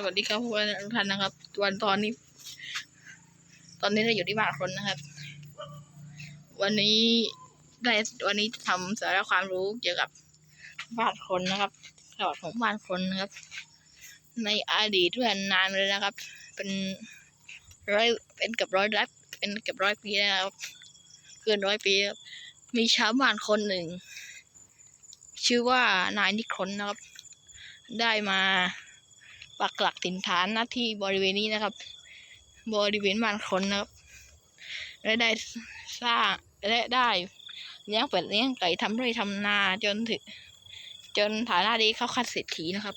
สวัสดีครับวันทุกท่านนะครับ วันตอนนี้ ตอนนี้เราอยู่ที่บ้านคนนะครับ วันนี้ได้วันนี้จะทำสาระความรู้เกี่ยวกับบ้านคนนะครับประวัติของบ้านคนนะครับ ในอดีตเมื่อนานเลยนะครับ เป็นร้อยเป็นเกับร้อยร้อยเป็นเกับร้อยปีแล้วนะครับเกินร้อยปีครับมีชาวบ้านคนหนึ่ง ชื่อว่านายนิครนนะครับ ได้มา ปักหลักถิ่นฐานหน้าที่บริเวณนี้นะครับ บริเวณบ้านคนนะครับและได้สร้างและได้เลี้ยงเป็ดเลี้ยงไก่ทำไร่ทำนาจนถึงจนฐานะดีเข้าขั้นเศรษฐีนะครับ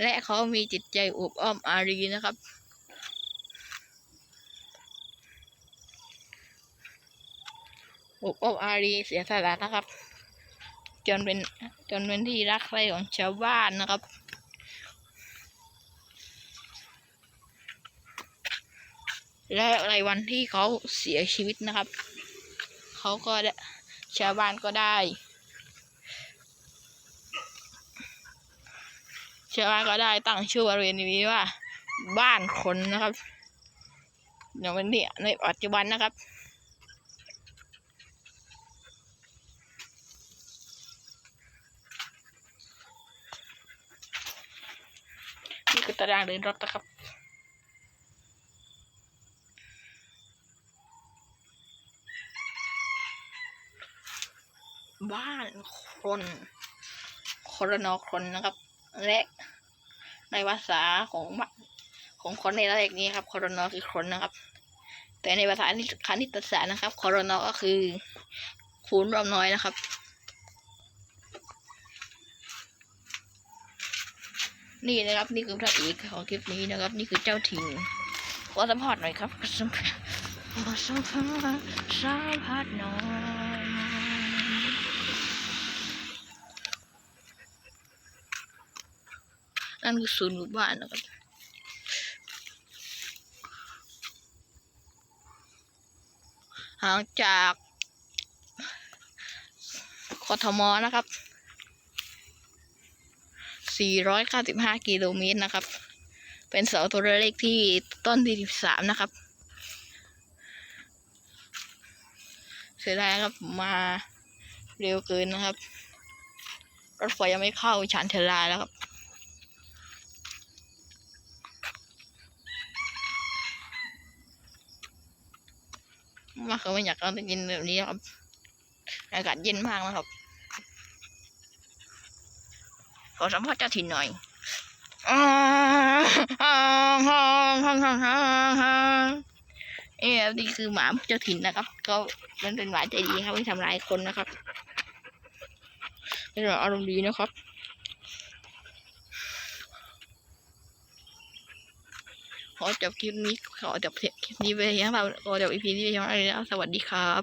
และเขามีจิตใจอบอ้อมอารีนะครับ อบอ้อมอารีเสียสละนะครับ จนเป็นจนเป็นที่รักใคร่ของชาวบ้านนะครับและในวันที่เขาเสียชีวิตนะครับ เขาก็ได้ชาวบ้านก็ได้ ชาวบ้านก็ได้ตั้งชื่อบริเวณนี้ว่า บ้านคนนะครับอย่างวันนี้ในปัจจุบันนะครับ คือตารางเดินรถนะครับบ้านคนคนนอคนนะครับ และในภาษาของของคนในระดับนี้ครับครนอคือคนนะครับ แต่ในภาษาคณิตศาสตร์นะครับครนอก็คือคูณรวมน้อยนะครับ นี่นะครับ นี่คือพระเอกของคลิปนี้นะครับ นี่คือเจ้าถิ่นขอสัมภาษณ์หน่อยครับขอสัมภาษณ์ขอสัมภาษณ์สัมภาษณ์หน่อยนั่นคือศูนย์หมู่บ้านนะครับห่างจากกทมนะครับ 495 กิโลเมตรนะครับ เป็นเสาตัวเลขที่ต้นที่13 นะครับ เสียดายครับมาเร็วเกินนะครับ รถไฟยังไม่เข้าชานเทลาแล้วครับมาเขาไม่อยากเอาแต่กินแบบนี้ครับ อากาศเย็นมากนะครับ ข อสัมภาษณ์เจ้าถิ่นหน่อยอ่าฮ่าฮ่าฮ่าฮ่าฮ่าเอ๊ะนี่คือหมาเจ้าถิ่นนะครับ ก็มันเป็นหมาใจดีครับไม่ทำร้ายคนนะครับเป็นหมาอารมณ์ดีนะครับขอจบคลิปนี้ขอจบคลิปนี้ไปยังเราขอจบอีพีนี้ไปยังไรแล้วสวัสดีครับ